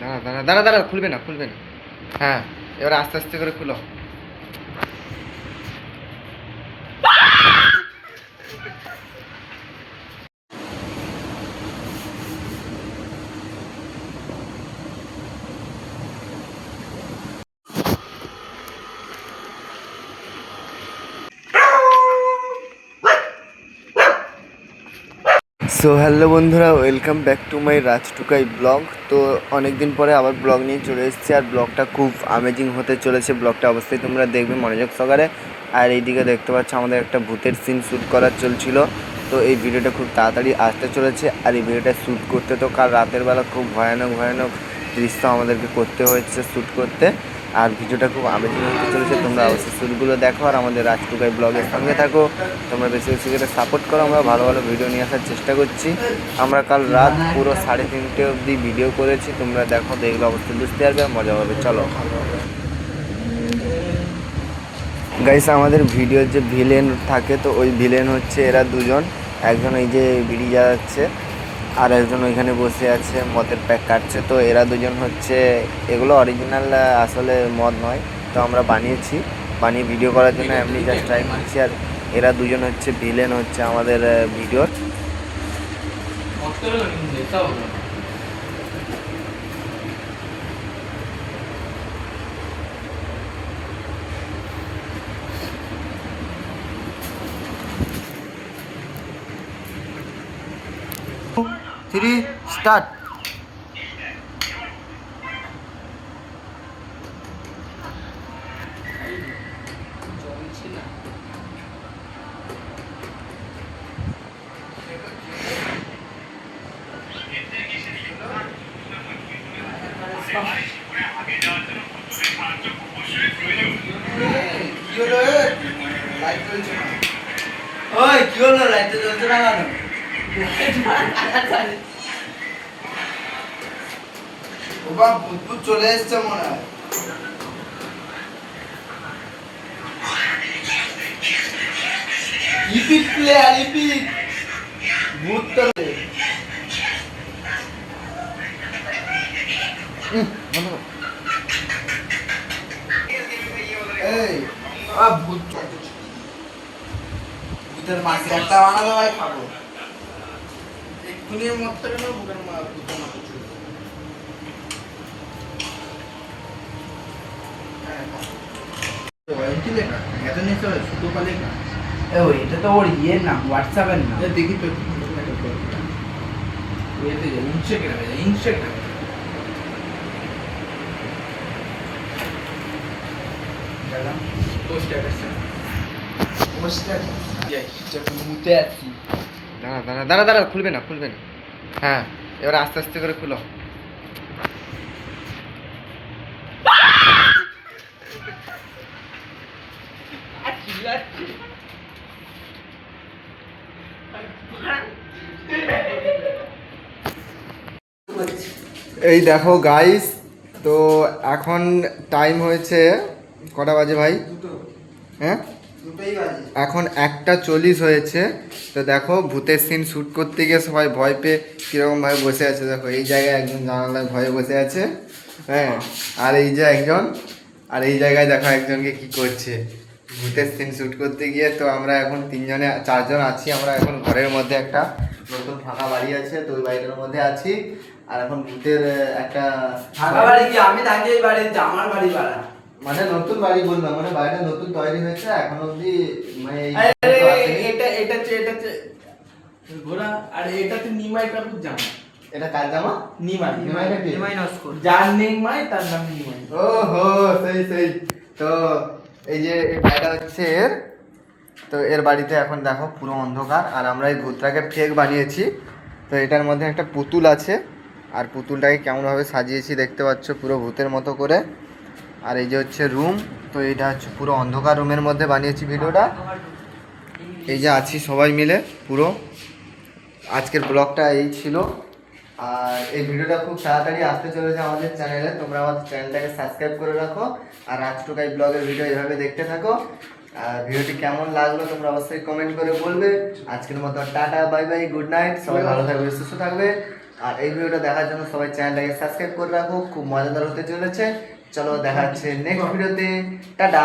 দাঁড়া দাঁড়া দাঁড়া দাঁড়া খুলবে না খুলবে না। হ্যাঁ এবার আস্তে আস্তে করে খুলো। সো হ্যালো বন্ধুরা welcome back to my Rajtukai blog তো অনেক দিন পরে আবার ব্লগ নিয়ে চলে এসেছি আর ব্লগটা খুব আমেজিং হতে চলেছে। ব্লগটা অবশ্যই তোমরা দেখবে মনোযোগ সহকারে। আর এইদিকে দেখতে পাচ্ছ, আমাদের একটা ভূতের সিন শ্যুট করার চলছিল। তো, এই ভিডিওটা খুব তাড়াতাড়ি আসতে চলেছে। আর এই ভিডিওটা শ্যুট করতে তো কাল রাতের বেলা খুব ভয়ানক ভয়ানক দৃশ্য আমাদেরকে করতে হয়েছে শ্যুট করতে। আর ভিডিওটা খুব আমেজিং হতে চলেছে। তোমরা অবশ্যই শ্যুটগুলো দেখো আর আমাদের রাজটুকাই ব্লগের সঙ্গে থাকো। তোমরা বেশি বেশি করে সাপোর্ট করো। আমরা ভালো ভালো ভিডিও নিয়ে আসার চেষ্টা করছি। আমরা কাল রাত পুরো সাড়ে তিনটে অবধি ভিডিও করেছি। তোমরা দেখো, দেখলে অবশ্যই বুঝতে পারবে আর মজা হবে চলো। গাইস আমাদের ভিডিওর যে ভিলেন থাকে, তো ওই ভিলেন হচ্ছে এরা দুজন। একজন এই যে বিড়ি জ্বালাচ্ছে আর একজন ওইখানে বসে আছে মদের প্যাক কাটছে। তো এরা দুজন হচ্ছে এগুলো অরিজিনাল আসলে মদ নয়। তো আমরা বানিয়েছি বানিয়ে ভিডিও করার জন্য এমনি জাস্ট ট্রাই করছি। আর এরা দুজন হচ্ছে ভিলেন হচ্ছে আমাদের ভিডিওর থ্রি স্টার্ট ওই কি হলো? লাইট জ্বলছে না কেন? বাবা ভূত চলে এসছে মনে হয় ইপিক প্লেয়ার ইপিক ভূত তো এই আ ভূত ভূতের মাছ একটা বানালো ভাই খাব এক্ষুনি মরতে গেল ভূতের মা এটা তো ওর ইয়ের নাম হোয়াটসঅ্যাপের নাম দেখি তো এতে ইনস্টাগ্রামে ইনস্টাগ্রামে পোস্টার যখন মুতে আছি দাঁড়া দাঁড়া দাঁড়া দাঁড়া, খুলবে না খুলবে না। হ্যাঁ এবার আস্তে আস্তে করে খুলো। এই দেখো গাইস তো এখন টাইম হয়েছে কটা বাজে ভাই? হ্যাঁ? এখন একটা চল্লিশ হয়েছে। তো দেখো ভূতের সিন শ্যুট করতে গিয়ে সবাই ভয় পেয়ে কীরকমভাবে বসে আছে। দেখো এই জায়গায় একজন জানালায় ভয়ে বসে আছে হ্যাঁ? আর এই যে একজন আর এই জায়গায় দেখো একজনকে কি করছে। ভূতের সিন শ্যুট করতে গিয়ে তো আমরা এখন তিনজনে চারজন আছি। আমরা এখন ঘরের মধ্যে একটা নতুন ফাঁকা বাড়ি আছে তো ওই বাড়িটার মধ্যে আছি। আর এখন ভূতের একটা ফাঁকা বাড়ি কি? আমি থাকি এই বাড়িতে আমার বাড়ি ভাড়া। মানে নতুন বাড়ি বললাম মানে বাড়িটা নতুন তৈরি হয়েছে এখন অবধি মানে তো। এটা এটা হচ্ছে এটা ঘোড়া আর এটা হচ্ছে নিমাই কাকুর জামা। এটা কার জামা? নিমাই নিমাইটা কে? যার নিমাই তার নাম নিমাই। ওহো সেই সেই। তো এই যে এই বাড়িটা হচ্ছে এর তো এর বাড়িতে এখন দেখো পুরো অন্ধকার আর আমরা এই ভূতটাকে ফেক বানিয়েছি। তো এটার মধ্যে একটা পুতুল আছে আর পুতুলটাকে কেমনভাবে সাজিয়েছি দেখতে পাচ্ছ পুরো ভূতের মতো করে। আর এই যে হচ্ছে রুম তো এটা হচ্ছে পুরো অন্ধকার রুমের মধ্যে বানিয়েছি ভিডিওটা। এই যে আছি সবাই মিলে পুরো। আজকের ব্লগটা এই ছিল। আর এই ভিডিওটা খুব তাড়াতাড়ি আসতে চলেছে আমাদের চ্যানেলে তোমরা আমাদের চ্যানেলটাকে সাবস্ক্রাইব করে রাখো। আর রাজটুকাই ব্লগের ভিডিও এভাবে দেখতে থাকো। আর ভিডিওটি কেমন লাগল তোমরা অবশ্যই কমেন্ট করে বলবে। আজকের মতো tata bye bye good night সবাই ভালো থাকবে, সুস্থ থাকবে। আর এই ভিডিওটা দেখার জন্য সবাই চ্যানেলটাকে সাবস্ক্রাইব করে রাখো। খুব মজাদার হতে চলেছে। চলো দেখা হচ্ছে নেক্সট ভিডিওতে টাটা!